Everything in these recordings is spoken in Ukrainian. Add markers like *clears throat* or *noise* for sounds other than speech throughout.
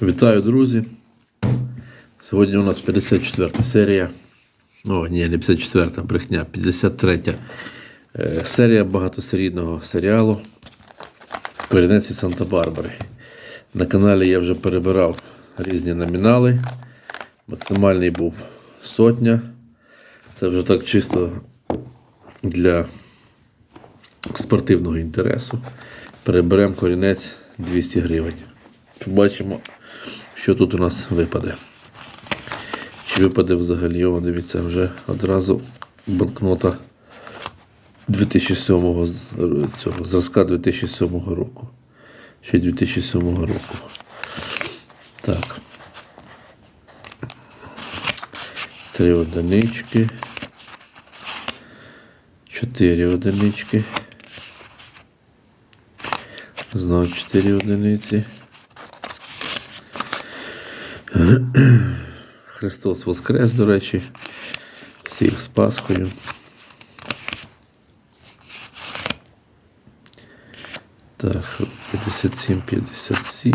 Вітаю, друзі. Сьогодні у нас 54 серія. О, ні, не 54, брехня, 53 е, серія багатосерійного серіалу Корінець із Санта-Барбари. На каналі я вже перебирав різні номінали. Максимальний був сотня. Це вже так чисто для спортивного інтересу. Переберемо корінець 200 гривень. Побачимо, що тут у нас випаде. Чи випаде взагалі, о, дивіться, вже одразу банкнота 2007 цього, зразка 2007 року. Ще 2007 року. Так. Три одинички. Чотири одинички. Знову 4 одиниці. *clears throat* Христос Воскрес, до речі. Всіх з Пасхою. Так, 57, 57.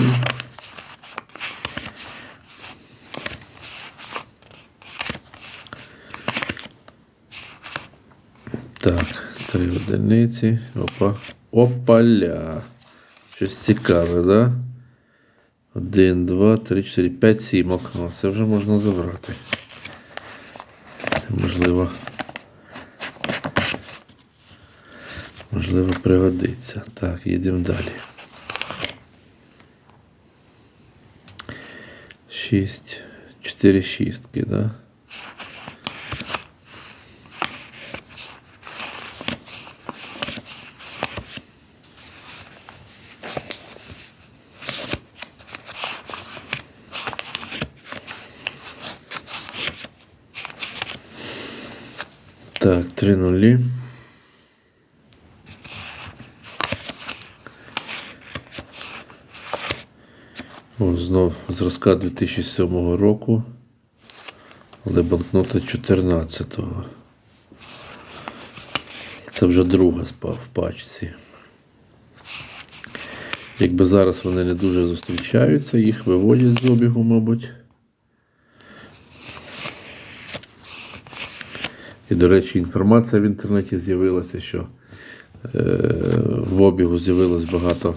Так, три одиниці. Опа. Опаля. Щось цікаве, да? Один, два, три, чотири, п'ять сімок. О, це вже можна забрати. Можливо. Можливо, пригодиться. Так, їдемо далі. Шість. Чотири шістки, да? Так, три нулі. О, знов зразка 2007 року, але банкнота 14-го. Це вже друга спа в пачці. Якби зараз вони не дуже зустрічаються, їх виводять з обігу, мабуть. І, до речі, інформація в інтернеті з'явилася, що е, в обігу з'явилось багато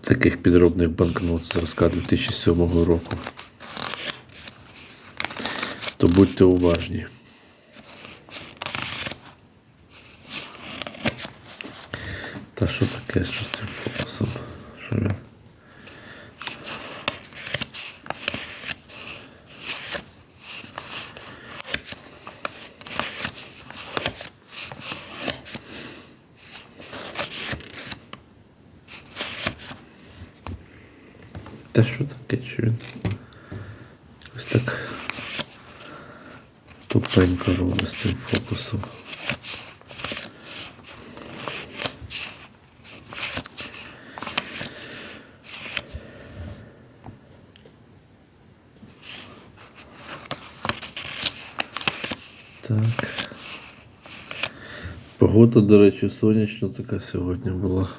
таких підробних банкнот зразка 2007 року. То будьте уважні. Та що таке що Та що таке, що він? Ось так тупенько робить з цим фокусом. Так. Погода, до речі, сонячна така сьогодні була.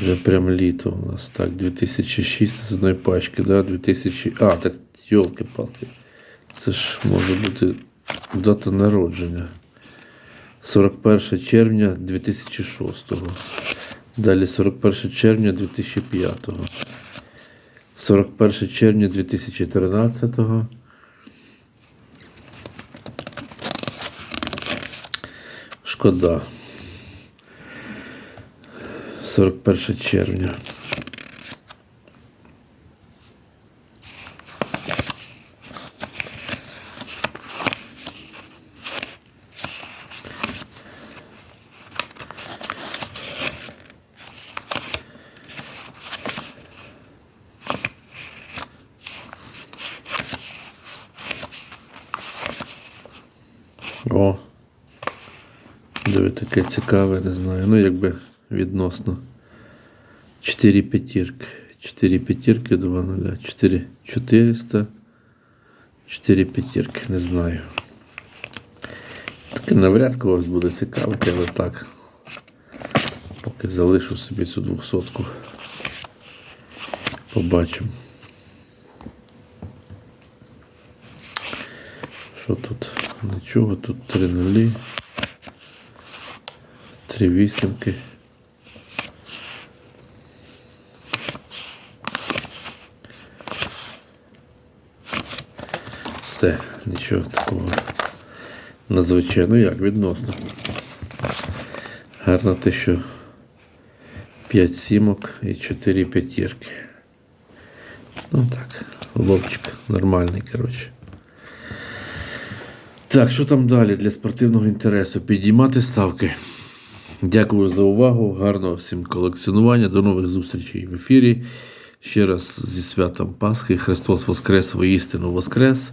Вже прям літо у нас. Так, 2006 з одної пачки, да? 2000... А, так, йолки-палки. Це ж може бути дата народження. 41 червня 2006. Далі 41 червня 2005. 41 червня 2013. Шкода. 41 червня. О, диви таке цікаве, не знаю. Ну, якби відносно. 4 п'ятірки. 4 п'ятірки 2 нуля. 4 400. 4 п'ятірки, не знаю. Таке навряд когось буде цікавити, але так. Поки залишу собі цю двохсотку. Побачимо. Що тут? Нічого, тут три нулі. Три вісімки. Все, нічого такого надзвичайно як відносно. Гарно те, що 5 сімок і 4 п'ятірки. Ну так, ловчик нормальний, коротше. Так, що там далі для спортивного інтересу? Підіймати ставки. Дякую за увагу. Гарного всім колекціонування. До нових зустрічей в ефірі. Ще раз зі святом Пасхи. Христос Воскрес, воістину Воскрес.